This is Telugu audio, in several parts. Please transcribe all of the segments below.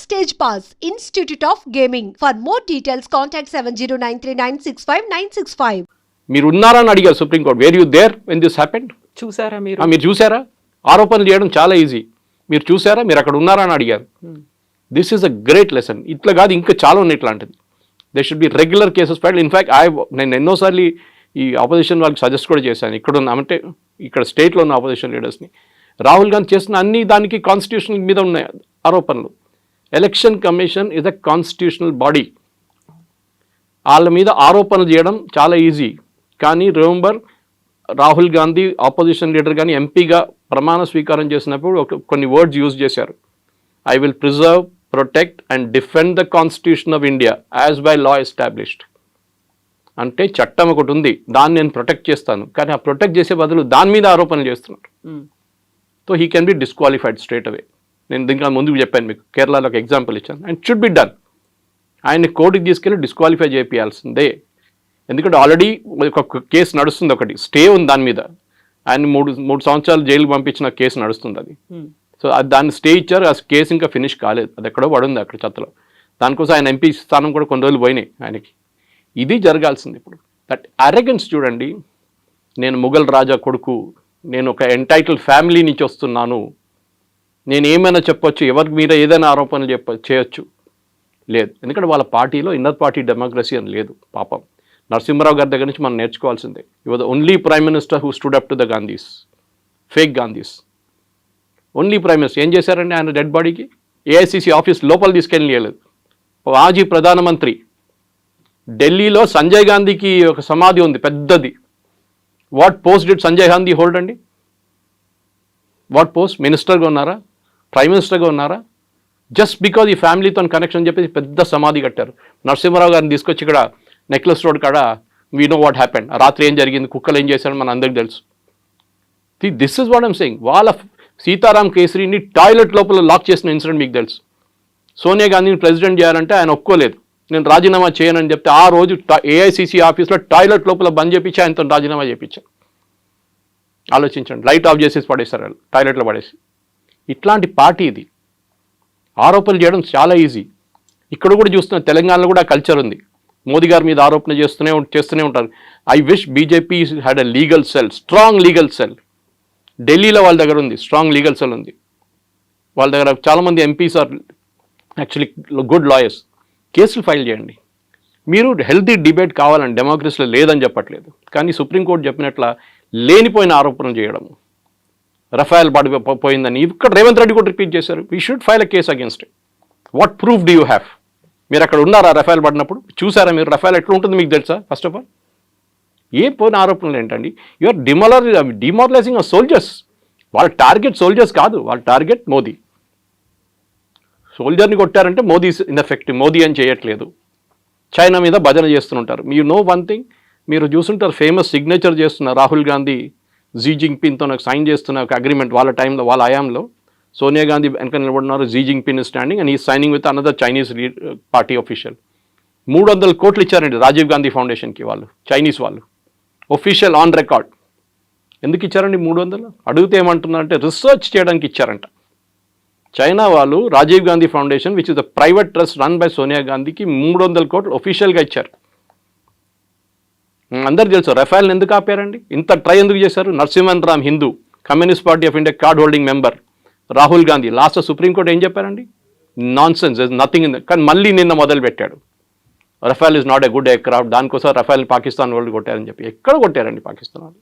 Stage Pass, Institute of Gaming. For more details, contact 709396596. మీరు ఉన్నారని అడిగారు Supreme Court where you there when this happened చూసారా మీరు? మీరు చూసారా? ఆరోపణలు చేయడం చాలా ఈజీ మీరు చూసారా? మీరు అక్కడ ఉన్నారా అని అడిగారు. This is a great lesson ఇట్లా కాదు ఇంకా చాలా ఉన్నాయి ఇట్లాంటిది. They should be regular cases file in fact I నేను ఎన్నోసార్లు ఈ ఆపోజిషన్ వాళ్ళకి సజెస్ట్ కూడా చేశాను. ఇక్కడ ఉన్న అంటే ఇక్కడ స్టేట్లో ఉన్న ఆపోజిషన్ లీడర్స్ని రాహుల్ గాంధీ చేసిన అన్ని దానికి కాన్స్టిట్యూషన్ మీద ఉన్నాయి ఆరోపణలు. Election commission is a constitutional body వాళ్ళ మీద ఆరోపణలు చేయడం చాలా ఈజీ కానీ remember Rahul Gandhi opposition leader కానీ ఎంపీగా ప్రమాణ స్వీకారం చేసినప్పుడు ఒక కొన్ని వర్డ్స్ యూజ్ చేశారు. I will preserve protect and defend the constitution of India as by law established అంటే చట్టం ఒకటి ఉంది. దాన్ని నేను ప్రొటెక్ట్ చేస్తాను. కానీ ఆ ప్రొటెక్ట్ చేసే బదులు దాని మీద ఆరోపణలు చేస్తున్నారు. So he can be disqualified straight away నేను దీనికి ముందుకు చెప్పాను మీకు కేరళలో ఒక ఎగ్జాంపుల్ ఇచ్చాను. అండ్ షుడ్ బి డన్ ఆయన్ని కోర్టుకి తీసుకెళ్ళి డిస్క్వాలిఫై చేయాల్సిందే ఎందుకంటే ఆల్రెడీ ఒక కేసు నడుస్తుంది ఒకటి స్టే ఉంది దాని మీద. ఆయన మూడు మూడు సంవత్సరాలు జైలుకి పంపించిన కేసు నడుస్తుంది అది. సో అది దాన్ని స్టే ఇచ్చారు ఆ కేసు ఇంకా ఫినిష్ కాలేదు. అది ఎక్కడో పడుంది అక్కడ చెత్తలో. దానికోసం ఆయన ఎంపీ స్థానం కూడా కొన్ని రోజులు పోయినాయి ఆయనకి. ఇది జరగాల్సింది ఇప్పుడు. దట్ అరెగెన్స్ చూడండి. నేను ముఘల్ రాజా కొడుకు నేను ఒక ఎంటైటిల్ ఫ్యామిలీ నుంచి వస్తున్నాను. నేను ఏమైనా చెప్పొచ్చు ఎవరి మీద ఏదైనా ఆరోపణలు చెప్ప చేయొచ్చు. లేదు. ఎందుకంటే వాళ్ళ పార్టీలో ఇన్నర్ పార్టీ డెమోక్రసీ అని లేదు. పాపం. నరసింహరావు గారి దగ్గర నుంచి మనం నేర్చుకోవాల్సిందే. You the only prime minister who stood up to the Gandhis fake Gandhis only prime minister ఏం చేశారండి ఆయన డెడ్ బాడీకి ఏఐసిసి ఆఫీస్ లోపల తీసుకెళ్ళలేదు మాజీ ప్రధానమంత్రి. ఢిల్లీలో సంజయ్ గాంధీకి ఒక సమాధి ఉంది పెద్దది. What post did Sanjay Gandhi hold అండి? వాట్ పోస్ట్ మినిస్టర్గా ఉన్నారా? ప్రైమ్ మినిస్టర్గా ఉన్నారా? జస్ట్ బికాజ్ ఈ ఫ్యామిలీతో కనెక్షన్ చెప్పేసి పెద్ద సమాధి కట్టారు. నరసింహరావు గారిని తీసుకొచ్చి ఇక్కడ నెక్లెస్ రోడ్ కాడ వీ నో వాట్ హ్యాపెండ్ రాత్రి ఏం జరిగింది? కుక్కలు ఏం చేశారని మన అందరికి తెలుసు. This is what I'm saying వాళ్ళ సీతారాం కేసరిని టాయిలెట్ లోపల లాక్ చేసిన ఇన్సిడెంట్ మీకు తెలుసు. సోనియా గాంధీని ప్రెసిడెంట్ చేయాలంటే ఆయన ఒప్పుకోలేదు. నేను రాజీనామా చేయనని చెప్తే ఆ రోజు ఏఐసిసి ఆఫీస్లో టాయిలెట్ లోపల బంద్ చేపించి ఆయనతో రాజీనామా చేయించాను ఆలోచించండి. లైట్ ఆఫ్ చేసేసి పడేస్తారు టాయిలెట్లో పడేసి. ఇట్లాంటి పార్టీ ఇది. ఆరోపణలు చేయడం చాలా ఈజీ. ఇక్కడ కూడా చూస్తున్న తెలంగాణలో కూడా కల్చర్ ఉంది. మోదీ గారి మీద ఆరోపణ చేస్తూనే చేస్తూనే ఉంటారు. I wish BJP had a legal cell strong legal cell ఢిల్లీలో వాళ్ళ దగ్గర ఉంది స్ట్రాంగ్ లీగల్ సెల్ ఉంది. వాళ్ళ దగ్గర చాలామంది MPs are actually good lawyers కేసులు ఫైల్ చేయండి. మీరు హెల్తీ డిబేట్ కావాలని డెమోక్రసీలో లేదని చెప్పట్లేదు. కానీ సుప్రీంకోర్టు చెప్పినట్ల లేనిపోయిన ఆరోపణలు చేయడము. రఫాయల్ పడి పోయిందని. ఇక్కడ రేవంత్ రెడ్డి కూడా రిపీట్ చేశారు. We should file a case against what proof do you have మీరు అక్కడ ఉన్నారా రఫాయల్ పడినప్పుడు? చూసారా మీరు రఫాయల్ ఎట్లా ఉంటుంది మీకు తెలుసా? ఫస్ట్ ఆఫ్ ఆల్ ఏ పోయిన ఆరోపణలు ఏంటండి? యూఆర్ డిమాలర్ డిమారలైజింగ్ ఆ సోల్జర్స్ వాళ్ళ టార్గెట్ సోల్జర్స్ కాదు. వాళ్ళ టార్గెట్ మోదీ. సోల్జర్ని కొట్టారంటే మోదీ ఇన్ఎఫెక్టివ్ మోదీ అని చేయట్లేదు. చైనా మీద భజన చేస్తుంటారు. మీరు నో వన్ థింగ్ మీరు చూసుంటారు ఫేమస్ సిగ్నేచర్ చేస్తున్న రాహుల్ గాంధీ జీ జింగ్పిన్తో నాకు సైన్ చేస్తున్న ఒక అగ్రిమెంట్ వాళ్ళ టైంలో వాళ్ళ హయాంలో సోనియా గాంధీ వెనక నిలబడినారు. జీ జింగ్పిన్ స్టాండింగ్ అండ్ ఈ signing with another Chinese party official మూడు వందల కోట్లు ఇచ్చారండి రాజీవ్ గాంధీ ఫౌండేషన్కి వాళ్ళు చైనీస్ వాళ్ళు. ఒఫీషియల్ ఆన్ రికార్డ్ ఎందుకు ఇచ్చారండి మూడు వందలు? అడిగితే ఏమంటున్నారంటే రీసెర్చ్ చేయడానికి ఇచ్చారంట. చైనా వాళ్ళు Rajiv Gandhi foundation which is the private trust run by Sonia గాంధీకి మూడు వందల కోట్లు ఒఫీషియల్గా ఇచ్చారు. అందరు అందరికీ తెలుసు. రఫాల్ని ఎందుకు ఆపారండి? ఇంత ట్రై ఎందుకు చేశారు? Narasimhan Ram Hindu Communist Party of India card holding member Rahul Gandhi. Last supreme court ఏం చెప్పారండి? నాన్ సెన్స్ నథింగ్ ఇన్ కానీ మళ్ళీ నిన్న మొదలు పెట్టాడు. Rafale is not a good aircraft దానికోసం రఫాల్ని పాకిస్తాన్ వాళ్ళు కొట్టారని చెప్పి. ఎక్కడ కొట్టారండి పాకిస్తాన్ వాళ్ళు?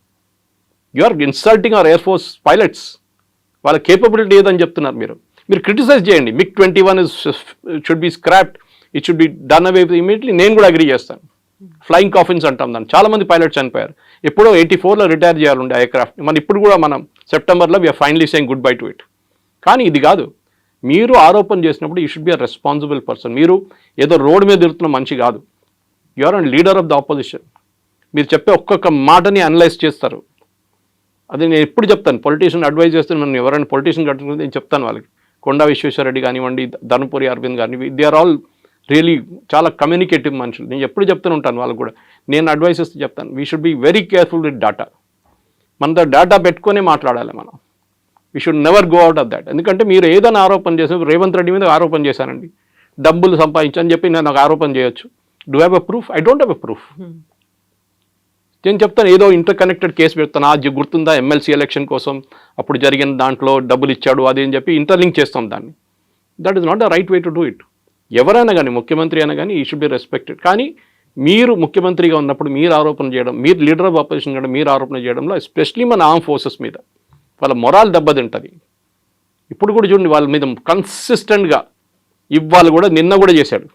You are insulting our air force pilots వాళ్ళ కేపబిలిటీ ఏదని చెప్తున్నారు మీరు. మీరు క్రిటిసైజ్ చేయండి. MiG twenty one is should be scrapped it should be done away immediately నేను కూడా అగ్రీ చేస్తాను. ఫ్లయింగ్ కాఫిన్స్ అంటాం దాన్ని. చాలా మంది పైలట్స్ చనిపోయారు. ఎప్పుడో ఎయిటీ ఫోర్లో రిటైర్ చేయాలండి ఎయిర్క్రాఫ్ట్. మన ఇప్పుడు కూడా మనం సెప్టెంబర్లో we're finally saying goodbye to it కానీ ఇది కాదు. మీరు ఆరోపణ చేసినప్పుడు you should be a responsible person మీరు ఏదో రోడ్ మీద తిరుగుతున్న మనిషి కాదు. Your and leader of the opposition మీరు చెప్పే ఒక్కొక్క మాటని అనలైజ్ చేస్తారు. అది నేను ఎప్పుడు చెప్తాను. పొలిటీషియన్ అడ్వైజ్ చేస్తే నన్ను ఎవరైనా పొలిటీషియన్ కట్టుకుంటే నేను చెప్తాను వాళ్ళకి. కొండా విశ్వేశ్వరరెడ్డి కానివ్వండి ధనుపురి అరవింద్ కానివ్వండి దే ఆర్ ఆల్ రియలీ చాలా కమ్యూనికేటివ్ మనుషులు. నేను ఎప్పుడు చెప్తూనే ఉంటాను వాళ్ళకి కూడా. నేను అడ్వైస్ ఇస్తే చెప్తాను. We should be very careful with data మన డేటా పెట్టుకొని మాట్లాడాలి మనం. We should never go out of that ఎందుకంటే మీరు ఏదైనా ఆరోపణ చేసిన రేవంత్ రెడ్డి మీద ఆరోపణ చేశానండి డబ్బులు సంపాదించని చెప్పి నేను ఒక ఆరోపణ చేయొచ్చు. Do have a proof I don't have a proof నేను చెప్తాను ఏదో ఇంటర్ కనెక్టెడ్ కేసు పెడతాను అది గుర్తుందా? ఎమ్మెల్సీ ఎలక్షన్ కోసం అప్పుడు జరిగిన దాంట్లో డబ్బులు ఇచ్చాడు అది అని చెప్పి ఇంటర్లింక్ చేస్తాం దాన్ని. That is not the right way to do it ఎవరైనా కానీ ముఖ్యమంత్రి అయినా కానీ ఈ షుడ్ బి రెస్పెక్టెడ్ కానీ మీరు ముఖ్యమంత్రిగా ఉన్నప్పుడు మీరు ఆరోపణ చేయడం మీరు లీడర్ ఆఫ్ ఆపోజిషన్ చేయడం మీరు ఆరోపణ చేయడంలో ఎస్పెషలీ మన ఆర్మ్ ఫోర్సెస్ మీద వాళ్ళ మొరాల్ దెబ్బతింటుంది. ఇప్పుడు కూడా చూడండి వాళ్ళ మీద కన్సిస్టెంట్గా ఇవాళ కూడా నిన్న కూడా చేశాడు.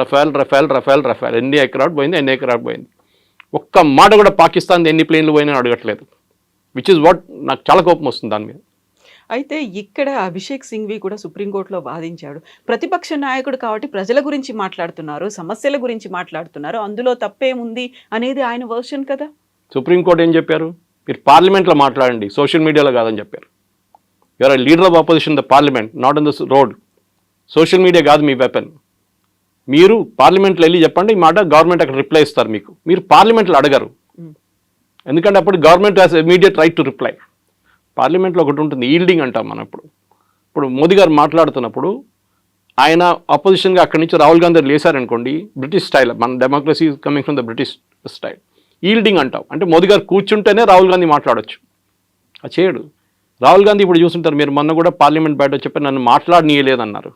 రఫాల్ రఫాల్ రఫాల్ రఫాల్. ఎన్ని ఎకరాట్ పోయింది ఎన్ని ఎకరాట్ పోయింది? ఒక్క మాట కూడా పాకిస్తాన్ ఎన్ని ప్లేన్లు పోయినా అడగట్లేదు. విచ్ ఇస్ వాట్ నాకు చాలా కోపం వస్తుంది దాని మీద. అయితే ఇక్కడ అభిషేక్ సింఘ్వి కూడా సుప్రీంకోర్టులో వాదించాడు. ప్రతిపక్ష నాయకుడు కాబట్టి ప్రజల గురించి మాట్లాడుతున్నారు సమస్యల గురించి మాట్లాడుతున్నారు. అందులో తప్పేముంది అనేది ఆయన వర్షన్ కదా. సుప్రీంకోర్టు ఏం చెప్పారు? మీరు పార్లమెంట్లో మాట్లాడండి సోషల్ మీడియాలో కాదని చెప్పారు. You're leader of opposition the parliament not in the road social media కాదు మీ వెపన్ మీరు పార్లమెంట్లో వెళ్ళి చెప్పండి ఈ మాట గవర్నమెంట్ అక్కడ రిప్లై ఇస్తారు మీకు. మీరు పార్లమెంట్లో అడగరు. ఎందుకంటే అప్పుడు government has immediate right to reply పార్లమెంట్లో ఒకటి ఉంటుంది ఈల్డింగ్ అంటాం మనం ఇప్పుడు. ఇప్పుడు మోదీ గారు మాట్లాడుతున్నప్పుడు ఆయన అపోజిషన్గా అక్కడి నుంచి రాహుల్ గాంధీ లేసారనుకోండి బ్రిటిష్ స్టైల్ మన democracy coming from the British style yielding అంటాం. అంటే మోదీ గారు కూర్చుంటేనే రాహుల్ గాంధీ మాట్లాడొచ్చు. అది చేయడు. రాహుల్ గాంధీ ఇప్పుడు చూస్తుంటారు మీరు మొన్న కూడా పార్లమెంట్ బయట చెప్పి నన్ను మాట్లాడనీయలేదన్నారు.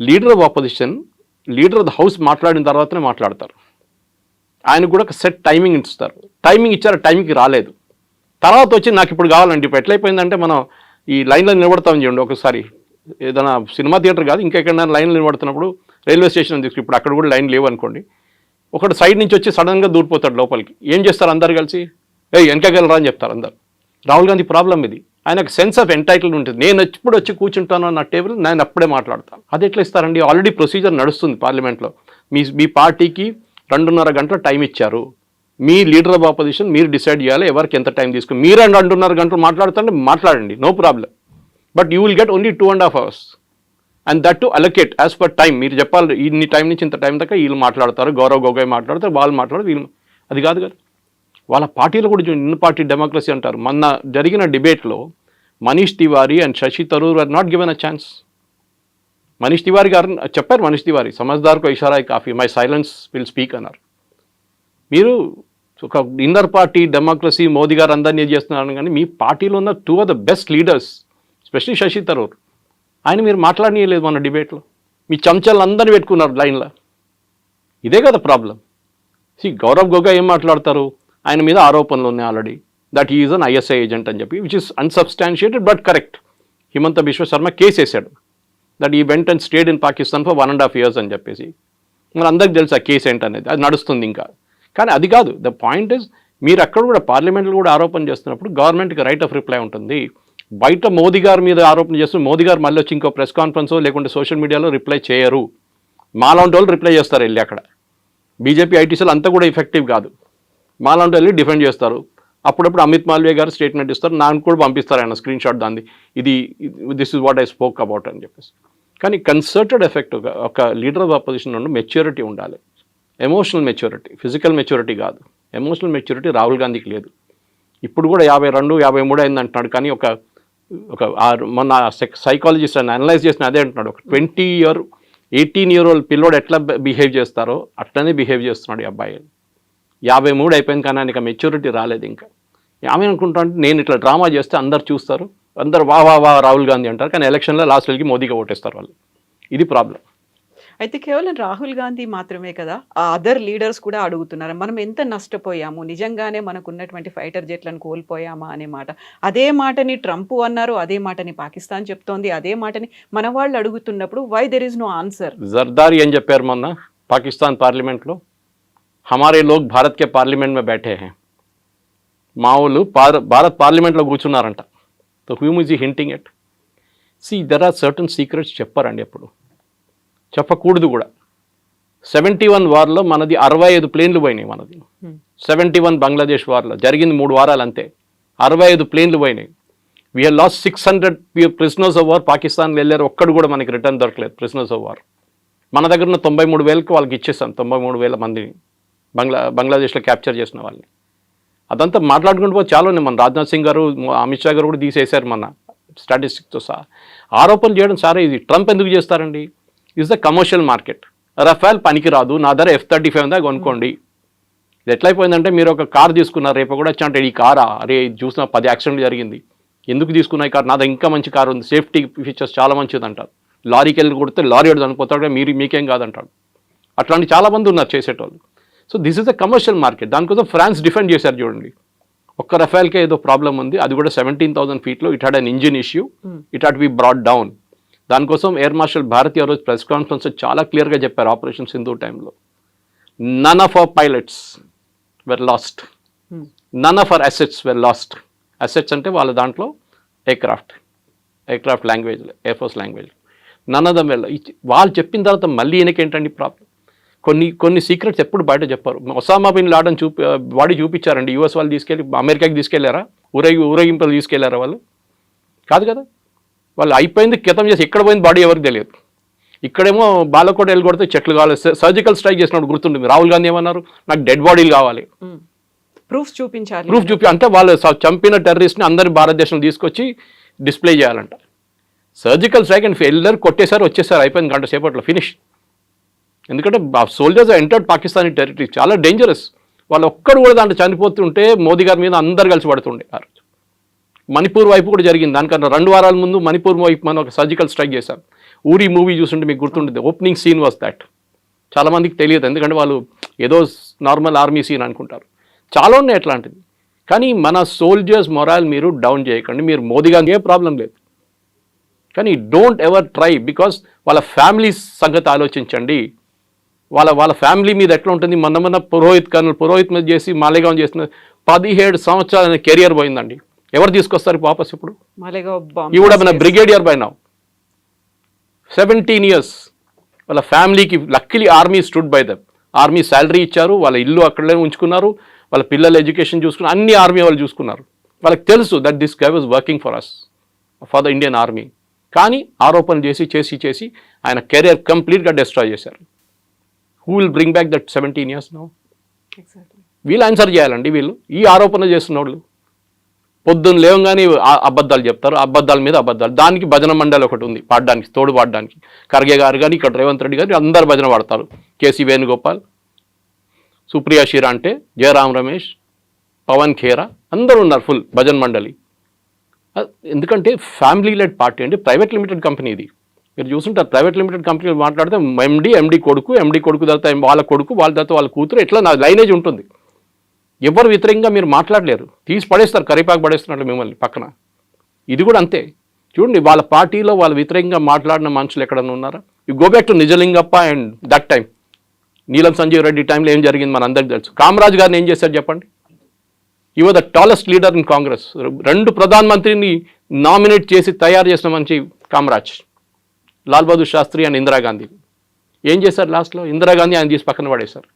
Leader of opposition leader of the house మాట్లాడిన తర్వాతనే మాట్లాడతారు. ఆయన కూడా ఒక సెట్ టైమింగ్ ఇస్తారు. టైమింగ్ ఇచ్చారు టైంకి రాలేదు. తర్వాత వచ్చి నాకు ఇప్పుడు కావాలండి. ఇప్పుడు ఎట్లయిపోయిందంటే మనం ఈ లైన్లో నిలబడతాం చూడండి ఒకసారి. ఏదైనా సినిమా థియేటర్ కాదు ఇంకెక్కడైనా లైన్లో నిలబడుతున్నప్పుడు రైల్వే స్టేషన్ తీసుకు ఇప్పుడు అక్కడ కూడా లైన్ లేవు అనుకోండి ఒకటి సైడ్ నుంచి వచ్చి సడన్గా దూరిపోతాడు లోపలికి. ఏం చేస్తారు అందరు కలిసి? ఏ వెనకగలరా అని చెప్తారు అందరు. రాహుల్ గాంధీ ప్రాబ్లం ఇది. ఆయనకు సెన్స్ ఆఫ్ ఎంటైటిల్ ఉంటుంది. నేను ఎప్పుడు వచ్చి కూర్చుంటాను అన్న టేబుల్ నేను అప్పుడే మాట్లాడతాను. అది ఎట్లా ఇస్తారండి? ఆల్రెడీ ప్రొసీజర్ నడుస్తుంది పార్లమెంట్లో. మీ మీ పార్టీకి రెండున్నర గంటల టైం ఇచ్చారు. మీ లీడర్ ఆఫ్ ఆపోజిషన్ మీరు డిసైడ్ చేయాలి ఎవరికి ఎంత టైం తీసుకుని మీరు అండ్ అంటున్నారు గంటలు మాట్లాడుతుంటే మాట్లాడండి no problem. But you will get only two and half hours and that to allocate as per time మీరు చెప్పాలి ఇన్ని టైం నుంచి ఇంత టైం దాకా వీళ్ళు మాట్లాడతారు గౌరవ్ గొగోయ్ మాట్లాడతారు వాళ్ళు మాట్లాడతారు వీళ్ళు అది కాదు కదా. వాళ్ళ పార్టీలో కూడా నిన్న పార్టీ డెమోక్రసీ అంటారు. మొన్న జరిగిన డిబేట్లో Manish Tewari and Shashi Tharoor are not given a chance Manish Tewari గారు చెప్పారు మనీష్ తివారీ సమజ్దార్కు ఇషారాయి కాఫీ మై సైలెన్స్ విల్ స్పీక్ అన్నారు. మీరు ఒక ఇన్నర్ పార్టీ డెమోక్రసీ మోదీ గారు అందరినీ ఏం చేస్తున్నారు కానీ మీ పార్టీలో ఉన్న two of the best leaders specially Shashi Tharoor ఆయన మీరు మాట్లాడనీయలేదు మన డిబేట్లో మీ చంచలను అందరినీ పెట్టుకున్నారు లైన్లో ఇదే కదా ప్రాబ్లం సి గౌరవ్ గొగోయ్ ఏం మాట్లాడతారు? ఆయన మీద ఆరోపణలు ఉన్నాయి already that is an ISI agent అని చెప్పి which is unsubstantiated but correct Himanta Biswa Sarma case వేసాడు that he went and stayed in Pakistan for one and half years అని చెప్పేసి. మరి అందరికి తెలుసు ఆ కేసు ఏంటనేది? అది నడుస్తుంది ఇంకా. కానీ అది కాదు. ద పాయింట్ ఇస్ మీరు అక్కడ కూడా పార్లమెంట్లో కూడా ఆరోపణ చేస్తున్నప్పుడు గవర్నమెంట్కి రైట్ ఆఫ్ రిప్లై ఉంటుంది. బయట మోదీ గారి మీద ఆరోపణ చేస్తూ మోదీ గారు మళ్ళీ వచ్చి ఇంకో ప్రెస్ కాన్ఫరెన్సో లేకుంటే సోషల్ మీడియాలో రిప్లై చేయరు. మాలాంటి వాళ్ళు రిప్లై చేస్తారు వెళ్ళి అక్కడ. బీజేపీ ఐటీసీలు అంతా కూడా ఎఫెక్టివ్ కాదు. మాలాంటి వెళ్ళి డిఫెండ్ చేస్తారు. అప్పుడప్పుడు అమిత్ మాల్వే గారు స్టేట్మెంట్ ఇస్తారు. నాకు కూడా పంపిస్తారు ఆయన స్క్రీన్ షాట్ దాన్ని. ఇది this is what I spoke about అని చెప్పేసి. కానీ కన్సర్టెడ్ ఎఫెక్ట్ ఒక లీడర్ ఆఫ్ అపోజిషన్ నుండి మెచ్యూరిటీ ఉండాలి. ఎమోషనల్ మెచ్యూరిటీ ఫిజికల్ మెచ్యూరిటీ కాదు. ఎమోషనల్ మెచ్యూరిటీ రాహుల్ గాంధీకి లేదు. ఇప్పుడు కూడా యాభై రెండు యాభై మూడు అయింది అంటున్నాడు కానీ ఒక ఒక మొన్న సైకాలజిస్ట్ అని అనలైజ్ చేసిన అదే అంటున్నాడు. ఒక twenty year eighteen year old పిల్లోడు ఎట్లా బిహేవ్ చేస్తారో అట్లనే బిహేవ్ చేస్తున్నాడు ఈ అబ్బాయి. యాభై మూడు అయిపోయింది కానీ ఆయనకి మెచ్యూరిటీ రాలేదు ఇంకా. ఆమె అనుకుంటా అంటే నేను ఇట్లా డ్రామా చేస్తే అందరు చూస్తారు. అందరు వా వా వా రాహుల్ గాంధీ అంటారు. కానీ ఎలక్షన్లో లాస్ట్ వెళ్ళి మోదీగా ఓటేస్తారు వాళ్ళు. ఇది ప్రాబ్లం అయితే కేవలం రాహుల్ గాంధీ మాత్రమే కదా ఆ అదర్ లీడర్స్ కూడా అడుగుతున్నారు మనం ఎంత నష్టపోయాము నిజంగానే మనకు ఉన్నటువంటి ఫైటర్ జెట్లను కోల్పోయామా అనే మాట. అదే మాటని ట్రంప్ అన్నారు అదే మాటని పాకిస్తాన్ చెప్తోంది అదే మాటని మన వాళ్ళు అడుగుతున్నప్పుడు why there is no answer Zardari ఏం చెప్పారు మొన్న? పాకిస్తాన్ పార్లమెంట్లో? హమారే లోక్ భారత్ కే పార్లమెంట్ మే బైఠే హే మావులు పార్ భారత్ పార్లమెంట్లో కూర్చున్నారంట. తో Hume is he hinting at see there are certain secrets చెప్పారండి ఎప్పుడు. చెప్పకూడదు కూడా. సెవెంటీ వన్ వార్లో మనది అరవై ఐదు ప్లేన్లు పోయినాయి మనది. సెవెంటీ వన్ బంగ్లాదేశ్ వార్లో జరిగింది మూడు వారాలు అంతే అరవై ఐదు ప్లేన్లు పోయినాయి. We're lost six hundred prisoners of war పాకిస్తాన్కి వెళ్ళారు. ఒక్కడు కూడా మనకి రిటర్న్ దొరకలేదు ప్రిజనర్స్ ఆఫ్ వార్ మన దగ్గర ఉన్న తొంభై మూడు వేలకు వాళ్ళకి ఇచ్చేసాం. తొంభై మూడు వేల మందిని. బంగ్లా బంగ్లాదేశ్లో క్యాప్చర్ చేసిన వాళ్ళని. అదంతా మాట్లాడుకుంటూ పోతే చాలా ఉన్నాయి. మన రాజ్నాథ్ సింగ్ గారు అమిత్ షా గారు కూడా తీసేశారు మన స్టాటిస్టిక్స్తో సహా. ఆరోపణలు చేయడం సరే ఇది ట్రంప్ ఎందుకు చేస్తారండి? Is the commercial market. Rafale పనికిరాదు నా ధర ఎఫ్ థర్టీ ఫైవ్ దాకా కొనుక్కోండి. ఇది ఎట్లయిపోయిందంటే మీరు ఒక కార్ తీసుకున్నారు రేపు కూడా వచ్చి అంటే ఈ కారా? అరే ఇది చూసిన పది యాక్సిడెంట్ జరిగింది. ఎందుకు తీసుకున్నా ఈ కార్ నాది ఇంకా మంచి కార్ ఉంది. సేఫ్టీ ఫీచర్స్ చాలా మంచిది అంటారు లారీకి వెళ్ళి కొడితే లారీ వాడు చనిపోతాడు మీరు మీకేం కాదంటాడు. అట్లాంటి చాలా మంది ఉన్నారు చేసేటోళ్ళు. So this is the commercial market దానికోసం ఫ్రాన్స్ డిఫెండ్ చేశారు చూడండి. ఒక్క రఫాల్కే ఏదో ప్రాబ్లం ఉంది. అది కూడా seventeen thousand ఫీట్లో it had an engine issue it had be brought down దానికోసం ఎయిర్ మార్షల్ భారతి రోజు ప్రెస్ కాన్ఫరెన్స్ చాలా క్లియర్గా చెప్పారు ఆపరేషన్ సింధు టైంలో. None of our pilots were lost none of our assets were lost assets అంటే వాళ్ళ దాంట్లో aircraft aircraft language air force language none of them వెళ్ళ వాళ్ళు చెప్పిన తర్వాత మళ్ళీ ఈయనకి ఏంటండి ప్రాబ్లం కొన్ని కొన్ని సీక్రెట్స్ ఎప్పుడు బయట చెప్పారు. ఒసామా బిన్ లాడన్ చూపి బాడీ చూపించారండి. యూఎస్ వాళ్ళు తీసుకెళ్ళి అమెరికాకి తీసుకెళ్ళారా ఊరేగి ఊరేగింపులు తీసుకెళ్ళారా వాళ్ళు? కాదు కదా? వాళ్ళు అయిపోయింది క్రితం చేసి ఎక్కడ పోయింది బాడీ ఎవరికి తెలియదు. ఇక్కడేమో బాలకోట వెళ్ళి కొడితే చెట్లు కావాలి సర్జికల్ స్ట్రైక్ చేసినప్పుడు గుర్తుంటుంది. రాహుల్ గాంధీ ఏమన్నారు? నాకు డెడ్ బాడీలు కావాలి. ప్రూఫ్ చూపించాలి. ప్రూఫ్ చూపి అంటే వాళ్ళు చంపిన టెర్రరిస్ట్ని అందరి భారతదేశం తీసుకొచ్చి డిస్ప్లే చేయాలంట. సర్జికల్ స్ట్రైక్ అండ్ ఫెయిల్డర్ కొట్టేశారు వచ్చేసారు అయిపోయింది గంట సేపట్లో ఫినిష్ ఎందుకంటే సోల్జర్స్ ఎంటర్డ్ పాకిస్తానీ టెరిటరీ చాలా డేంజరస్ వాళ్ళు ఒక్కడు కూడా దాంట్లో చనిపోతుంటే మోదీ గారి మీద అందరు కలిసి పడుతుండే మణిపూర్ వైపు కూడా జరిగింది. దానికన్నా రెండు వారాల ముందు మణిపూర్ వైపు మనం ఒక సర్జికల్ స్ట్రైక్ చేశాం. ఊరి మూవీ చూస్తుంటే మీకు గుర్తుంటుంది ఓపెనింగ్ సీన్ వాస్ దాట్ చాలామందికి తెలియదు ఎందుకంటే వాళ్ళు ఏదో నార్మల్ ఆర్మీ సీన్ అనుకుంటారు. చాలా ఉన్నాయి అట్లాంటిది కానీ మన సోల్జర్స్ మొరాల్ మీరు డౌన్ చేయకండి. మీరు మోదీ గారికి ఏ ప్రాబ్లం లేదు. కానీ డోంట్ ఎవర్ ట్రై బికాస్ వాళ్ళ ఫ్యామిలీ సంగతి ఆలోచించండి. వాళ్ళ వాళ్ళ ఫ్యామిలీ మీద ఎట్లా ఉంటుంది? మొన్న మొన్న పురోహిత్ కర్నూలు పురోహిత్ మీద చేసి మాలేగాం చేసిన పదిహేడు సంవత్సరాల కెరియర్ పోయిందండి. ఎవరు తీసుకొస్తారు వాపస్ ఇప్పుడు? ఈ కూడా మన brigadier by now seventeen years వాళ్ళ ఫ్యామిలీకి luckily army stood by them. Army salary ఇచ్చారు వాళ్ళ ఇల్లు అక్కడే ఉంచుకున్నారు వాళ్ళ పిల్లల ఎడ్యుకేషన్ చూసుకున్నారు అన్ని ఆర్మీ వాళ్ళు చూసుకున్నారు. వాళ్ళకి తెలుసు that this guy was working for us for the Indian army కానీ ఆరోపణ చేసి చేసి చేసి ఆయన కెరియర్ కంప్లీట్గా డిస్ట్రాయ్ చేశారు. Who will bring back that seventeen years no. వీళ్ళు ఆన్సర్ చేయాలండి వీళ్ళు. ఈ ఆరోపణ చేస్తున్న వాళ్ళు పొద్దున్న లేవగానే ఆ- అబద్ధాలు చెప్తారు అబద్ధాల మీద అబద్ధాలు. దానికి భజన మండలి ఒకటి ఉంది పాడడానికి తోడు పాడడానికి. ఖర్గే గారు కానీ ఇక్కడ రేవంత్ రెడ్డి గారు అందరు భజన పాడతారు. కేసీ వేణుగోపాల్ సుప్రియా షీరా అంటే జయరాం రమేష్ పవన్ ఖేరా అందరూ ఉన్నారు ఫుల్ భజన్ మండలి. ఎందుకంటే ఫ్యామిలీ లెడ్ పార్టీ అంటే ప్రైవేట్ లిమిటెడ్ కంపెనీ ఇది. మీరు చూసుంటారు ప్రైవేట్ లిమిటెడ్ కంపెనీ మాట్లాడితే ఎండి ఎండి కొడుకు ఎండి కొడుకు తర్వాత వాళ్ళ కొడుకు వాళ్ళ తర్వాత వాళ్ళ కూతురు ఇట్లా నా లైనేజ్ ఉంటుంది. ఎవరు వ్యతిరేకంగా మీరు మాట్లాడలేరు. తీసి పడేస్తారు కరిపాకు పడేస్తున్నట్లు మిమ్మల్ని పక్కన. ఇది కూడా అంతే. చూడండి వాళ్ళ పార్టీలో వాళ్ళు వ్యతిరేకంగా మాట్లాడిన మనుషులు ఎక్కడన్నా ఉన్నారా? You go back to Nijalingappa and that time Neelam Sanjeev Reddy టైంలో ఏం జరిగింది మన అందరికి తెలుసు. కామరాజ్ గారిని ఏం చేశారు చెప్పండి? ఈ the tallest leader in Congress రెండు ప్రధానమంత్రిని నామినేట్ చేసి తయారు చేసిన మంచి కామరాజ్. లాల్ బహదూర్ శాస్త్రి అండ్ ఇందిరాగాంధీ. ఏం చేశారు లాస్ట్లో ఇందిరాగాంధీ ఆయన తీసి పక్కన పడేశారు.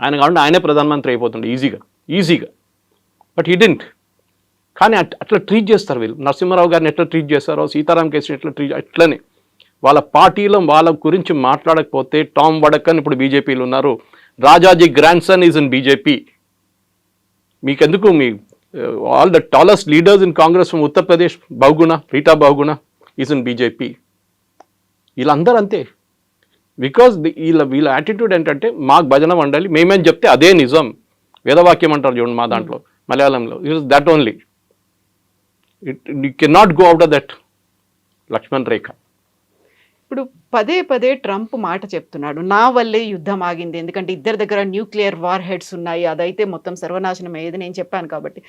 ఆయన కాకుండా ఆయనే ప్రధానమంత్రి అయిపోతుండే ఈజీగా ఈజీగా బట్ హీ డింట్ కానీ అట్లా ట్రీట్ చేస్తారు వీళ్ళు. నరసింహారావు గారిని ఎట్లా ట్రీట్ చేస్తారో సీతారాం కేసుని ఎట్లా ట్రీట్ అట్లనే. వాళ్ళ పార్టీలో వాళ్ళ గురించి మాట్లాడకపోతే టామ్ వడకన్ ఇప్పుడు బీజేపీలు ఉన్నారు. Rajaji grandson is in BJP. మీకెందుకు మీ all the tallest leaders in Congress from Uttar Pradesh Bahuguna Rita Bahuguna is in BJP. వీళ్ళందరూ అంతే. బికాజ్ వీళ్ళ వీళ్ళ యాటిట్యూడ్ ఏంటంటే మాకు భజన మండలి మేమేం చెప్తే అదే నిజం. వేదవాక్యం అంటారు చూడండి మా దాంట్లో మలయాళంలో. It that only it you can not go out of that Lakshman rekha ఇప్పుడు పదే పదే ట్రంప్ మాట చెప్తున్నాడు నా వల్లే యుద్ధం ఆగింది ఎందుకంటే ఇద్దరి దగ్గర న్యూక్లియర్ వార్ హెడ్స్ ఉన్నాయి అదైతే మొత్తం సర్వనాశనం అయ్యేది నేను చెప్పాను కాబట్టి.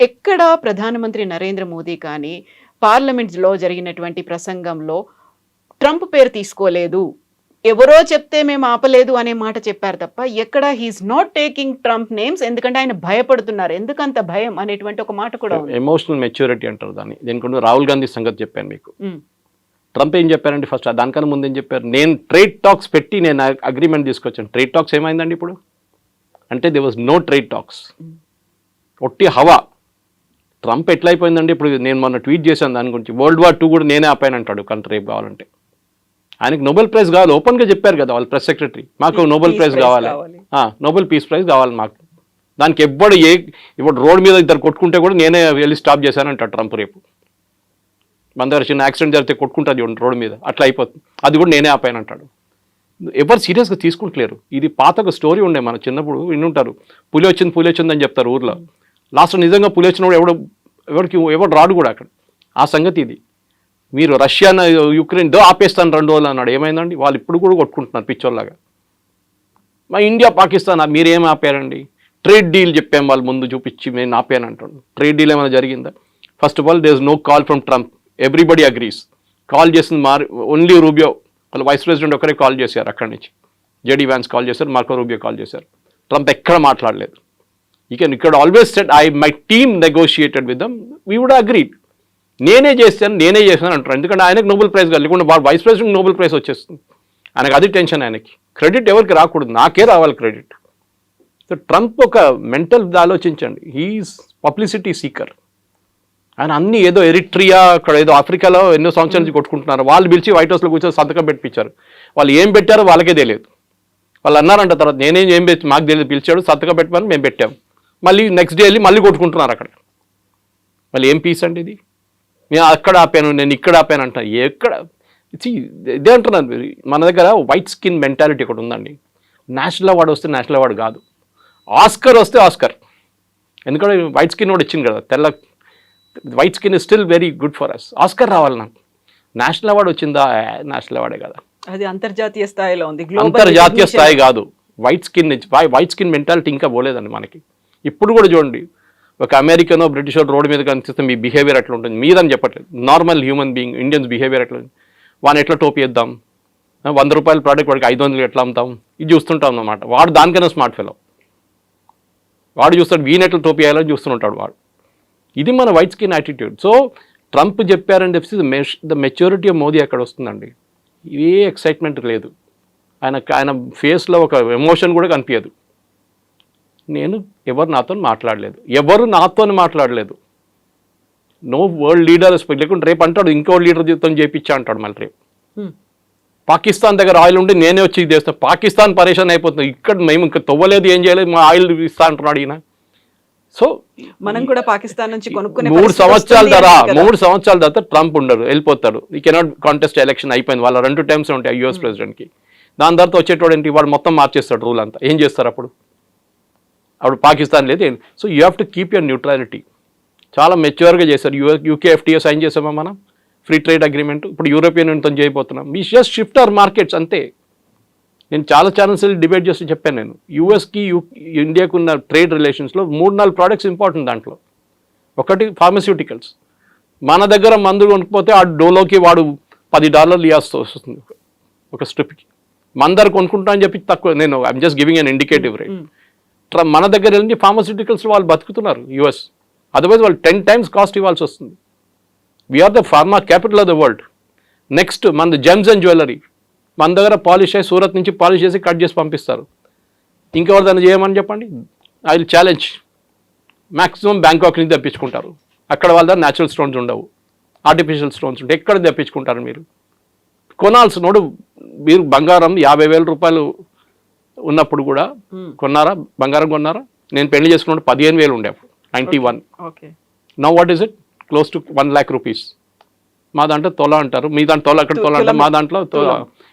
ఎక్కడ ప్రధానమంత్రి నరేంద్ర మోదీ కానీ పార్లమెంట్స్లో జరిగినటువంటి ప్రసంగంలో ట్రంప్ పేరు తీసుకోలేదు. ఎవరో చెప్తే మేము ఆపలేదు అనే మాట చెప్పారు తప్ప ఎక్కడ he's not taking Trump names ఎందుకంటే ఆయన భయపడుతున్నారు. ఎందుకంత భయం అనేటువంటి ఒక మాట కూడా ఎమోషనల్ మెచ్యూరిటీ అంటారు దాన్ని. దీనికి రాహుల్ గాంధీ సంగతి చెప్పాను మీకు. ట్రంప్ ఏం చెప్పారండి ఫస్ట్ దానికన్నా ముందు ఏం చెప్పారు? నేను ట్రేడ్ టాక్స్ పెట్టి నేను అగ్రిమెంట్ తీసుకొచ్చాను. ట్రేడ్ టాక్స్ ఏమైందండి ఇప్పుడు? అంటే they was no trade talks ఒట్టి హవా. ట్రంప్ ఎట్లయిపోయిందండి? ఇప్పుడు నేను మొన్న ట్వీట్ చేశాను దాని గురించి. వరల్డ్ వార్ టూ కూడా నేనే ఆపాను అంటాడు. కంట్రీ రేపు కావాలంటే. ఆయనకి నోబెల్ ప్రైజ్ కావాలి. ఓపెన్గా చెప్పారు కదా వాళ్ళ ప్రెస్ సెక్రటరీ. మాకు నోబెల్ ప్రైజ్ కావాలి. నోబెల్ పీస్ ప్రైజ్ కావాలి మాకు. దానికి ఎవ్వడు ఏ ఇప్పుడు రోడ్ మీద ఇద్దరు కొట్టుకుంటే కూడా నేనే వెళ్ళి స్టాప్ చేశాను అంటాడు ట్రంప్ రేపు. మన దగ్గర చిన్న యాక్సిడెంట్ జరిగితే కొట్టుకుంటుంది రోడ్ మీద. అట్లా అయిపోతుంది. అది కూడా నేనే ఆపాను అంటాడు. ఎవరు సీరియస్గా తీసుకుంటలేరు. ఇది పాత ఒక స్టోరీ ఉండే మన చిన్నప్పుడు వినుంటారు. పులి వచ్చింది పులి వచ్చింది అని చెప్తారు ఊర్లో. లాస్ట్ నిజంగా పులి వచ్చినప్పుడు ఎవడు ఎవరికి ఎవడు రాడు కూడా అక్కడ. ఆ సంగతి ఇది. మీరు రష్యా యుక్రెయిన్ దో ఆపేస్తాను రెండు రోజులు అన్నాడు. ఏమైందండి? వాళ్ళు ఇప్పుడు కూడా కొట్టుకుంటున్నారు పిచ్చోళ్ళగా మా ఇండియా పాకిస్తాన్ మీరేం ఆపారండి? ట్రేడ్ డీల్ చెప్పాం వాళ్ళు ముందు చూపించి నేను ఆపాను అంటాడు ట్రేడ్ డీల్ ఏమైనా జరిగిందా? First of all there is no call from Trump. Everybody agrees. Call చేసింది మార్ ఓన్లీ రూబియో. వాళ్ళు వైస్ ప్రెసిడెంట్ ఒకరే కాల్ చేశారు అక్కడి నుంచి. జేడీ వ్యాన్స్ కాల్ చేశారు మార్కో రూబియో కాల్ చేశారు. ట్రంప్ ఎక్కడ మాట్లాడలేదు. యూ కెన్ ఇక్కడ always said I my team negotiated with them we would agreed నేనే చేస్తాను నేనే చేశాను అంటారు. ఎందుకంటే ఆయనకు నోబెల్ ప్రైజ్ కాదు. లేకుంటే వైస్ ప్రెసిడెంట్ నోబెల్ ప్రైజ్ వచ్చేస్తుంది. ఆయనకు అది టెన్షన్ ఆయనకి. క్రెడిట్ ఎవరికి రాకూడదు? నాకే రావాలి క్రెడిట్ సో ట్రంప్ ఒక మెంటల్ ఆలోచించండి. హీఈస్ పబ్లిసిటీ సీకర్ ఆయన అన్ని ఏదో ఎరిట్రియా అక్కడ ఏదో ఆఫ్రికాలో ఎన్నో సంవత్సరాల నుంచి కొట్టుకుంటున్నారు. వాళ్ళు పిలిచి వైట్ హౌస్లో కూర్చొని సంతకం పెట్టించారు. వాళ్ళు ఏం పెట్టారో వాళ్ళకే తెలియదు. వాళ్ళు అన్నారంట తర్వాత నేనేం ఏం పెట్టి మాకు తెలియదు. పిలిచాడు సంతకం పెట్టమని మేము పెట్టాము మళ్ళీ నెక్స్ట్ డే వెళ్ళి మళ్ళీ కొట్టుకుంటున్నారు అక్కడ. మళ్ళీ ఏం పీస్ అండి ఇది? నేను అక్కడ ఆపాను నేను ఇక్కడ ఆపాను అంట. ఎక్కడ? ఇదే అంటున్నాను మన దగ్గర వైట్ స్కిన్ మెంటాలిటీ ఒకటి ఉందండి. నేషనల్ అవార్డు వస్తే నేషనల్ అవార్డు కాదు. ఆస్కర్ వస్తే ఆస్కర్ ఎందుకంటే వైట్ స్కిన్ కూడా ఇచ్చింది కదా తెల్ల white skin is still very good for us Oscar రావాలి నాకు. నేషనల్ అవార్డు వచ్చిందా? నేషనల్ అవార్డే కదా. అది అంతర్జాతీయ స్థాయిలో ఉంది. అంతర్జాతీయ. స్థాయి కాదు. వైట్ స్కిన్ నుంచి వైట్ స్కిన్ మెంటాలిటీ ఇంకా పోలేదండి మనకి. ఇప్పుడు కూడా చూడండి. ఒక అమెరికనో బ్రిటిష్ రోడ్ మీద కనిపిస్తే మీ బిహేవియర్ ఎట్లా ఉంటుంది మీదని చెప్పట్లేదు. Normal human being Indians behaviour ఎట్లా ఉంది వాడిని ఎట్లా టోపీ ఇద్దాం వంద రూపాయల ప్రోడక్ట్ వాడికి ఐదు వందలు ఎట్లా అమ్ముతాం? ఇది చూస్తుంటాం అన్నమాట. వాడు దానికైనా స్మార్ట్ ఫెలో వాడు చూస్తాడు వీని ఎట్లా టోపీ వేయాలని చూస్తుంటాడు వాడు. ఇది మన white skin attitude so Trump చెప్పారని చెప్పి ద మెచ్యూరిటీ ఆఫ్ మోదీ అక్కడ వస్తుందండి? ఏ ఎక్సైట్మెంట్ లేదు. ఆయన ఆయన ఫేస్లో ఒక ఎమోషన్ కూడా కనిపించదు. నేను ఎవరు నాతో మాట్లాడలేదు. ఎవరు నాతో మాట్లాడలేదు. నో వరల్డ్ లీడర్ లేకుంటే రేపు అంటాడు ఇంకో లీడర్ జీవితం చేయించా అంటాడు మళ్ళీ రేపు. Hmm. పాకిస్తాన్ దగ్గర ఆయిల్ ఉండి నేనే వచ్చి చేస్తాను పాకిస్తాన్ పరేషాన్ అయిపోతుంది. ఇక్కడ మేము ఇంకా తవ్వలేదు ఏం చేయలేదు మా ఆయిల్ ఇస్తా అంటున్నాడు ఈయన. సో మనం కూడా పాకిస్తాన్ నుంచి కొనుక్కునే మూడు సంవత్సరాల తర్వాత. మూడు సంవత్సరాల తర్వాత ట్రంప్ ఉండడు వెళ్ళిపోతాడు. ఈ కెనాట్ కాంటెస్ట్ ఎలక్షన్ అయిపోయింది. వాళ్ళ రెండు టైమ్స్ ఉంటాయి యూఎస్ ప్రెసిడెంట్కి దాని తర్వాత వచ్చేటోడు ఏంటి? వాడు మొత్తం మార్చేస్తాడు రూల్ అంతా. ఏం చేస్తారు అప్పుడు? అప్పుడు పాకిస్తాన్ లేదు. So you have to keep your neutrality చాలా మెచ్యూర్గా చేశారు. యూ యూకే ఎఫ్టీఏ సైన్ చేసామా మనం? ఫ్రీ ట్రేడ్ అగ్రిమెంట్ ఇప్పుడు యూరోపియన్ యూనియన్తో చేయబోతున్నాం. మీ జస్ట్ షిఫ్ట్ అవర్ మార్కెట్స్ అంతే. నేను చాలా ఛానల్స్ డిబేట్ చేసి చెప్పాను నేను. యూఎస్కి యూ ఇండియాకు ఉన్న ట్రేడ్ రిలేషన్స్లో మూడు నాలుగు ప్రోడక్ట్స్ ఇంపార్టెంట్ దాంట్లో. ఒకటి ఫార్మస్యూటికల్స్ మన దగ్గర మందు కొనుక్కపోతే ఆ డోలోకి వాడు పది డాలర్లు ఇవ్వాల్సి వస్తుంది. ఒక స్ట్రిప్కి మందరు దగ్గర కొనుక్కుంటా అని చెప్పి తక్కువ నేను I'm just giving an indicative rate మన దగ్గర వెళ్ళి ఫార్మస్యూటికల్స్ వాళ్ళు బతుకుతున్నారు యుఎస్ అదర్వైజ్ వాళ్ళు టెన్ టైమ్స్ కాస్ట్ ఇవ్వాల్సి వస్తుంది. We're the pharma capital of the world next మన జెమ్స్ అండ్ జ్యువెలరీ మన దగ్గర పాలిష్ అయ్యి సూరత్ నుంచి పాలిష్ చేసి కట్ చేసి పంపిస్తారు. ఇంకెవరు దాన్ని చేయమని చెప్పండి? I will challenge maximum Bangkok నుంచి తెప్పించుకుంటారు. అక్కడ వాళ్ళ దగ్గర న్యాచురల్ స్టోన్స్ ఉండవు. ఆర్టిఫిషియల్ స్టోన్స్ ఉంటాయి ఎక్కడ తెప్పించుకుంటారు మీరు? కొనాల్సినోడు మీరు బంగారం యాభై వేల రూపాయలు ఉన్నప్పుడు కూడా Hmm. కొన్నారా? బంగారం కొన్నారా? నేను పెళ్ళి చేసుకున్నప్పుడు పదిహేను వేలు ఉండే అప్పుడు ninety one. Okay. No what is it close to one lakh rupees మా దాంట్లో తొల అంటారు. మీ దాంట్లో తొల అక్కడ తొల అంటే మా దాంట్లో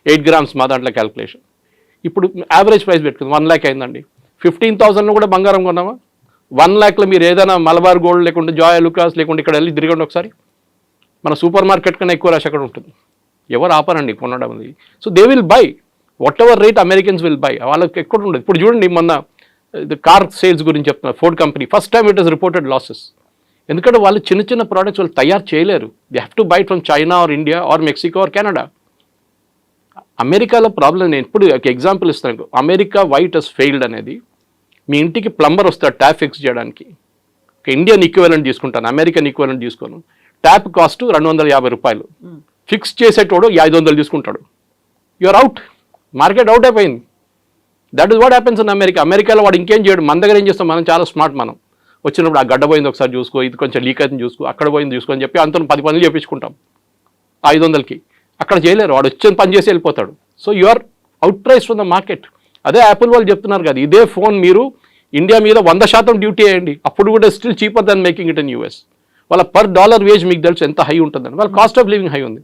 ఎయిట్ గ్రామ్స్ మా దాంట్లో క్యాల్కులేషన్ ఇప్పుడు యావరేజ్ ప్రైస్ పెట్టుకుంది. వన్ ల్యాక్ అయిందండి. ఫిఫ్టీన్ థౌసండ్లో కూడా బంగారం కొన్నామా వన్ ల్యాక్లో మీరు ఏదైనా మలబార్ గోల్డ్ లేకుంటే జాయ్ లుకాస్ లేకుంటే ఇక్కడ వెళ్ళి తిరగండి ఒకసారి. మన సూపర్ మార్కెట్ కన్నా ఎక్కువ రష్ అక్కడ ఉంటుంది. ఎవరు ఆపరండి కొనడం అది so they will buy whatever rate Americans will buy వాళ్ళకి ఎక్కడ ఉండదు. ఇప్పుడు చూడండి మొన్న కార్ సేల్స్ గురించి చెప్తున్నారు Ford company first time it is reported losses ఎందుకంటే వాళ్ళు చిన్న చిన్న ప్రోడక్ట్స్ వాళ్ళు తయారు చేయలేరు. They have to buy from China or India or Mexico or Canada అమెరికాలో ప్రాబ్లం నేను ఇప్పుడు ఒక ఎగ్జాంపుల్ ఇస్తాను. అమెరికా వైట్ హెస్ ఫెయిల్డ్ అనేది మీ ఇంటికి ప్లంబర్ వస్తాడు ట్యాప్ ఫిక్స్ చేయడానికి. ఒక ఇండియన్ ఈక్వలెంట్ తీసుకుంటాను అమెరికన్ ఈక్వలెంట్ తీసుకోను. ట్యాప్ కాస్ట్ రెండు వందల యాభై రూపాయలు. ఫిక్స్ చేసేటోడు ఐదు వందలు తీసుకుంటాడు. You are out market out అయిపోయింది. That is what happens in America అమెరికాలో వాడు ఇంకేం చేయడు. మన దగ్గర ఏం చేస్తాం? మనం చాలా స్మార్ట్ మనం. వచ్చినప్పుడు ఆ గడ్డ పోయింది ఒకసారి చూసుకో ఇది కొంచెం లీక్ అవుతుంది చూసుకో అక్కడ పోయింది చూసుకో అని చెప్పి అంత పది పనులు చేపించుకుంటాం. ఐదు వందలకి. అక్కడ చేయలేరు. వాడు వచ్చిన పని చేసి వెళ్ళిపోతాడు. So you are out price from the market అదే యాపిల్ వాళ్ళు చెప్తున్నారు కదా ఇదే ఫోన్ మీరు ఇండియా మీద వంద శాతం డ్యూటీ వేయండి. అప్పుడు కూడా still cheaper than making it in US వాళ్ళ పర్ డాలర్ వేజ్ మీకు తెలుసు ఎంత హై ఉంటుందని. వాళ్ళ కాస్ట్ ఆఫ్ లివింగ్ హై ఉంది.